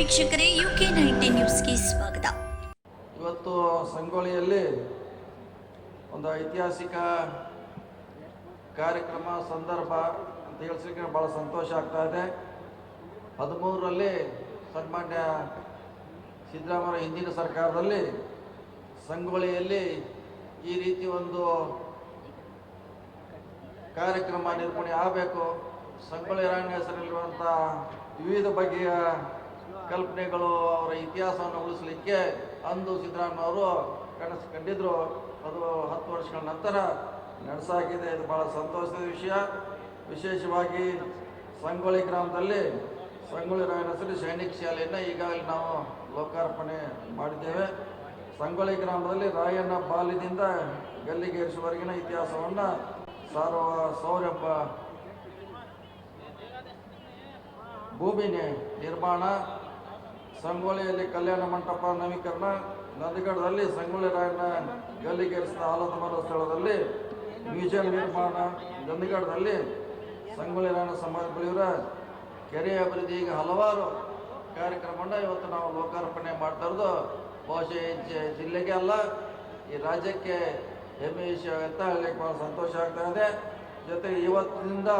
ವೀಕ್ಷಕರೇ UK ninety ನ್ಯೂಸ್ಗೆ ಸ್ವಾಗತ. ಇವತ್ತು ಸಂಗೊಳ್ಳಿಯಲ್ಲಿ ಒಂದು ಐತಿಹಾಸಿಕ ಕಾರ್ಯಕ್ರಮ, ಸಂದರ್ಭ ಅಂತ ಹೇಳ್ಸಲಿಕ್ಕೆ ಭಾಳ ಸಂತೋಷ ಆಗ್ತಾ ಇದೆ. ಹದಿಮೂರರಲ್ಲಿ ಸನ್ಮಾನ್ಯ ಸಿದ್ದರಾಮಯ್ಯ ಹಿಂದಿನ ಸರ್ಕಾರದಲ್ಲಿ ಸಂಗೊಳ್ಳಿಯಲ್ಲಿ ಈ ರೀತಿ ಒಂದು ಕಾರ್ಯಕ್ರಮ ನಿರೂಪಣೆ ಆಗಬೇಕು. ಸಂಗೊಳ್ಳಿ ರಾಯಣ್ಣ ಹೆಸರಲ್ಲಿರುವಂಥ ವಿವಿಧ ಬಗೆಯ ಕಲ್ಪನೆಗಳು ಅವರ ಇತಿಹಾಸವನ್ನು ಉಳಿಸಲಿಕ್ಕೆ ಅಂದು ಸಿದ್ದರಾಮಯ್ಯವರು ಕನಸು ಕಂಡಿದ್ರು. ಅದು ಹತ್ತು ವರ್ಷಗಳ ನಂತರ ನಡೆಸಾಗಿದೆ. ಇದು ಭಾಳ ಸಂತೋಷದ ವಿಷಯ. ವಿಶೇಷವಾಗಿ ಸಂಗೊಳ್ಳಿ ಗ್ರಾಮದಲ್ಲಿ ಸಂಗೊಳ್ಳಿ ಹೆಸರು ಸೈನಿಕ ಶಾಲೆಯನ್ನು ಈಗಾಗಲೇ ನಾವು ಲೋಕಾರ್ಪಣೆ ಮಾಡಿದ್ದೇವೆ. ಸಂಗೊಳ್ಳಿ ಗ್ರಾಮದಲ್ಲಿ ರಾಯಣ್ಣ ಬಾಲ್ಯದಿಂದ ಗಲ್ಲಿಗೇರಿಸುವವರೆಗಿನ ಇತಿಹಾಸವನ್ನು ಸಾರುವ ಸೌರಭ ಭೂಮಿನಿ ನಿರ್ಮಾಣ ಸಂಗೊಳ್ಳಿಯಲ್ಲಿ ಕಲ್ಯಾಣ ಮಂಟಪ ನವೀಕರಣ, ನಂದಗಡದಲ್ಲಿ ಸಂಗೊಳ್ಳಿ ರಾಯಣ್ಣ ಗಲ್ಲಿಗೇರಿಸಿದ ಆಲದ ಮರ ಸ್ಥಳದಲ್ಲಿ ಮ್ಯೂಸಿಯಂ ನಿರ್ಮಾಣ, ನಂದಗಡದಲ್ಲಿ ಸಂಗೊಳ್ಳಿ ರಾಯಣ್ಣ ಸಮಾಜ ಬಳಿಯವರ ಕೆರೆ ಅಭಿವೃದ್ಧಿ ಈಗ ಹಲವಾರು ಕಾರ್ಯಕ್ರಮವನ್ನು ಇವತ್ತು ನಾವು ಲೋಕಾರ್ಪಣೆ ಮಾಡ್ತಾ ಇರೋದು. ಬಹುಶಃ ಜಿಲ್ಲೆಗೆ ಅಲ್ಲ, ಈ ರಾಜ್ಯಕ್ಕೆ ಹೆಮ್ಮೆ ವಿಷಯ ಅಂತ ಹೇಳಲಿಕ್ಕೆ ಭಾಳ ಸಂತೋಷ ಆಗ್ತಾ ಇದೆ. ಜೊತೆಗೆ ಇವತ್ತಿನಿಂದ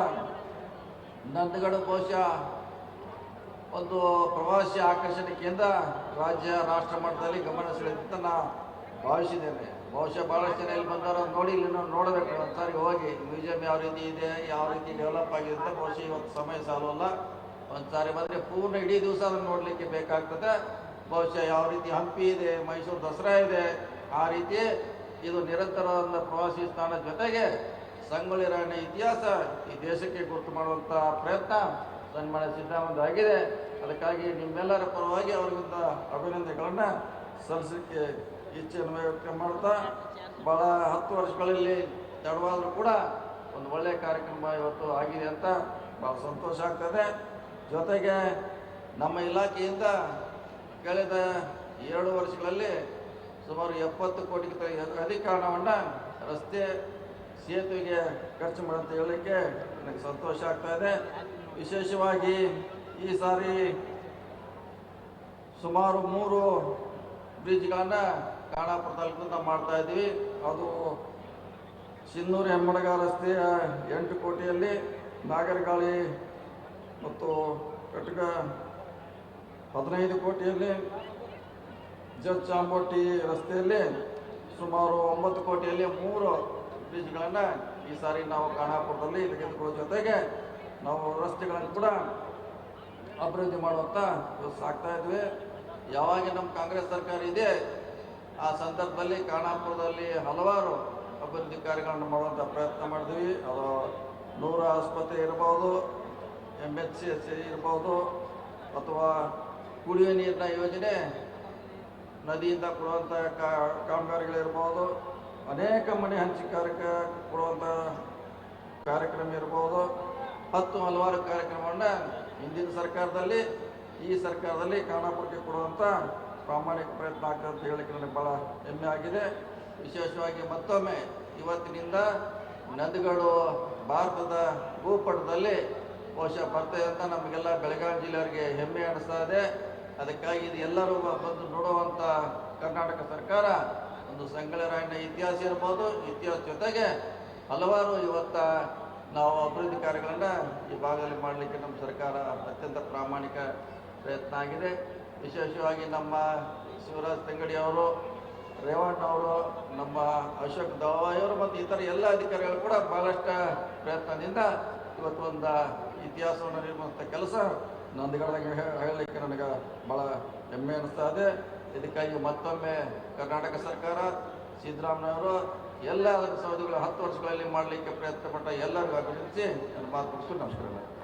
ನಂದಗಡ ಬಹುಶಃ ಒಂದು ಪ್ರವಾಸಿ ಆಕರ್ಷಣೆ ಕೇಂದ್ರ ರಾಜ್ಯ, ರಾಷ್ಟ್ರ ಮಟ್ಟದಲ್ಲಿ ಗಮನ ಸೆಳೆಯುತ್ತೆ ನಾನು ಭಾವಿಸಿದ್ದೇನೆ. ಬಹುಶಃ ಭಾಳಷ್ಟು ಜನ ಇಲ್ಲಿ ಬಂದವರು ನೋಡಿ ಇಲ್ಲಿ ನೋಡಬೇಕು. ಒಂದ್ಸಾರಿ ಹೋಗಿ ಮ್ಯೂಸಿಯಂ ಯಾವ ರೀತಿ ಇದೆ, ಯಾವ ರೀತಿ ಡೆವಲಪ್ ಆಗಿದೆ ಅಂತ ಬಹುಶಃ ಇವತ್ತು ಸಮಯ ಸಾಲಲ್ಲ ಒಂದ್ಸಾರಿ ಬಂದರೆ ಪೂರ್ಣ ಇಡೀ ದಿವಸ ಅದನ್ನು ನೋಡಲಿಕ್ಕೆ ಬೇಕಾಗ್ತದೆ. ಬಹುಶಃ ಯಾವ ರೀತಿ ಹಂಪಿ ಇದೆ, ಮೈಸೂರು ದಸರಾ ಇದೆ, ಆ ರೀತಿ ಇದು ನಿರಂತರವಾದ ಪ್ರವಾಸಿ ಸ್ಥಾನ ಜೊತೆಗೆ ಸಂಗೊಳ್ಳಿ ರಾಯಣ್ಣ ಇತಿಹಾಸ ಈ ದೇಶಕ್ಕೆ ಗುರುತು ಮಾಡುವಂಥ ಪ್ರಯತ್ನ ಸನ್ಮಾನ್ಯ ಸಿದ್ದರಾಮಯ್ಯ ಆಗಿದೆ. ಅದಕ್ಕಾಗಿ ನಿಮ್ಮೆಲ್ಲರ ಪರವಾಗಿ ಅವರಿಗಿಂತ ಅಭಿನಂದನೆಗಳನ್ನು ಸಲ್ಲಿಸಲಿಕ್ಕೆ ಇಚ್ಛೆಯನ್ನು ವ್ಯಕ್ತ ಮಾಡ್ತಾ ಭಾಳ ಹತ್ತು ವರ್ಷಗಳಲ್ಲಿ ತಡವಾದರೂ ಕೂಡ ಒಂದು ಒಳ್ಳೆಯ ಕಾರ್ಯಕ್ರಮ ಇವತ್ತು ಆಗಿದೆ ಅಂತ ಭಾಳ ಸಂತೋಷ ಆಗ್ತದೆ. ಜೊತೆಗೆ ನಮ್ಮ ಇಲಾಖೆಯಿಂದ ಕಳೆದ ಏಳು ವರ್ಷಗಳಲ್ಲಿ ಸುಮಾರು ಎಪ್ಪತ್ತು ಕೋಟಿಗಿಂತ ಅಧಿಕ ಹಣವನ್ನು ರಸ್ತೆ ಸೇತುವೆಗೆ ಖರ್ಚು ಮಾಡಂತ ಹೇಳಲಿಕ್ಕೆ ನನಗೆ ಸಂತೋಷ ಆಗ್ತಾ ಇದೆ. ವಿಶೇಷವಾಗಿ ಈ ಸಾರಿ ಸುಮಾರು ಮೂರು ಬ್ರಿಡ್ಜ್ಗಳನ್ನ ಖಾನಾಪುರ ತಾಲೂಕಿನಿಂದ ಮಾಡ್ತಾ ಇದ್ದೀವಿ. ಅದು ಸಿನ್ನೂರು ಹೆಮ್ಮಡಗ ರಸ್ತೆಯ ಎಂಟು ಕೋಟಿಯಲ್ಲಿ ನಾಗರಗಾಳಿ ಮತ್ತು ಕಟಕ ಹದಿನೈದು ಕೋಟಿಯಲ್ಲಿ ಜಡ್ ಚಾಂಬೋಟಿ ರಸ್ತೆಯಲ್ಲಿ ಸುಮಾರು ಒಂಬತ್ತು ಕೋಟಿಯಲ್ಲಿ ಮೂರು ಬ್ರಿಡ್ಜ್ಗಳನ್ನು ಈ ಸಾರಿ ನಾವು ಖಾನಾಪುರದಲ್ಲಿ ತೆಗೆದುಕೊಳ್ಳೋ ಜೊತೆಗೆ ನಾವು ರಸ್ತೆಗಳನ್ನು ಕೂಡ ಅಭಿವೃದ್ಧಿ ಮಾಡುವಂಥ ಸಾಕ್ತಾ ಇದ್ವಿ. ಯಾವಾಗ ನಮ್ಮ ಕಾಂಗ್ರೆಸ್ ಸರ್ಕಾರ ಇದೆ, ಆ ಸಂದರ್ಭದಲ್ಲಿ ಖಾನಾಪುರದಲ್ಲಿ ಹಲವಾರು ಅಭಿವೃದ್ಧಿ ಕಾರ್ಯಗಳನ್ನು ಮಾಡುವಂಥ ಪ್ರಯತ್ನ ಮಾಡಿದ್ವಿ. ಅದು ನೂರ ಆಸ್ಪತ್ರೆ ಇರ್ಬೋದು ಎಂ ಎಚ್ ಸಿ ಎಸ್ ಇರ್ಬೋದು, ಅಥವಾ ಕುಡಿಯುವ ನೀರಿನ ಯೋಜನೆ ನದಿಯಿಂದ ಕೊಡುವಂಥ ಕಾಮಗಾರಿಗಳಿರ್ಬೋದು, ಅನೇಕ ಮನೆ ಹಂಚಿಕೆ ಕೊಡುವಂಥ ಕಾರ್ಯಕ್ರಮ ಇರ್ಬೋದು. ಹತ್ತು ಹಲವಾರು ಕಾರ್ಯಕ್ರಮವನ್ನು ಹಿಂದಿನ ಸರ್ಕಾರದಲ್ಲಿ, ಈ ಸರ್ಕಾರದಲ್ಲಿ ಖಾನಾಪುರಕ್ಕೆ ಕೊಡುವಂಥ ಪ್ರಾಮಾಣಿಕ ಪ್ರಯತ್ನ ಆಗ್ತದೆ ಅಂತ ಹೇಳಲಿಕ್ಕೆ ನನಗೆ ಭಾಳ ಹೆಮ್ಮೆ ಆಗಿದೆ. ವಿಶೇಷವಾಗಿ ಮತ್ತೊಮ್ಮೆ ಇವತ್ತಿನಿಂದ ನದಿಗಳು ಭಾರತದ ಭೂಪಟದಲ್ಲಿ ಬಹುಶಃ ಬರ್ತದೆ ಅಂತ ನಮಗೆಲ್ಲ ಬೆಳಗಾವಿ ಜಿಲ್ಲೆಯವರಿಗೆ ಹೆಮ್ಮೆ ಅನಿಸ್ತಾ ಇದೆ. ಅದಕ್ಕಾಗಿ ಇದು ಎಲ್ಲರೂ ಬಂದು ನೋಡುವಂಥ ಕರ್ನಾಟಕ ಸರ್ಕಾರ ಒಂದು ಸಂಗೊಳ್ಳಿ ರಾಯಣ್ಣ ಇತಿಹಾಸ ಇರ್ಬೋದು. ಇತಿಹಾಸ ಜೊತೆಗೆ ಹಲವಾರು ಇವತ್ತ ನಾವು ಅಭಿವೃದ್ಧಿ ಕಾರ್ಯಗಳನ್ನು ಈ ಭಾಗದಲ್ಲಿ ಮಾಡಲಿಕ್ಕೆ ನಮ್ಮ ಸರ್ಕಾರ ಅತ್ಯಂತ ಪ್ರಾಮಾಣಿಕ ಪ್ರಯತ್ನ ಆಗಿದೆ. ವಿಶೇಷವಾಗಿ ನಮ್ಮ ಶಿವರಾಜ್ ತಂಗಡಿ ಅವರು, ರೇವಣ್ಣ ಅವರು, ನಮ್ಮ ಅಶೋಕ್ ದವಾಯವರು ಮತ್ತು ಇತರ ಎಲ್ಲ ಅಧಿಕಾರಿಗಳು ಕೂಡ ಭಾಳಷ್ಟು ಪ್ರಯತ್ನದಿಂದ ಇವತ್ತು ಒಂದು ಇತಿಹಾಸವನ್ನು ನಿರ್ಮಿಸುವಂಥ ಕೆಲಸ ನಂದಿಗಳಿಗೆ ಹೇಳಲಿಕ್ಕೆ ನನಗೆ ಭಾಳ ಹೆಮ್ಮೆ ಅನಿಸ್ತಾ ಇದೆ. ಇದಕ್ಕಾಗಿ ಮತ್ತೊಮ್ಮೆ ಕರ್ನಾಟಕ ಸರ್ಕಾರ ಸಿದ್ದರಾಮಯ್ಯವರು ಎಲ್ಲ ಸೌದಿಗಳು ಹತ್ತು ವರ್ಷಗಳಲ್ಲಿ ಮಾಡಲಿಕ್ಕೆ ಪ್ರಯತ್ನ ಪಟ್ಟ ಎಲ್ಲರಿಗೂ ನನ್ನ ಮಾತು ಮುಗಿಸ್ಕೊಂಡು ನಮಸ್ಕಾರ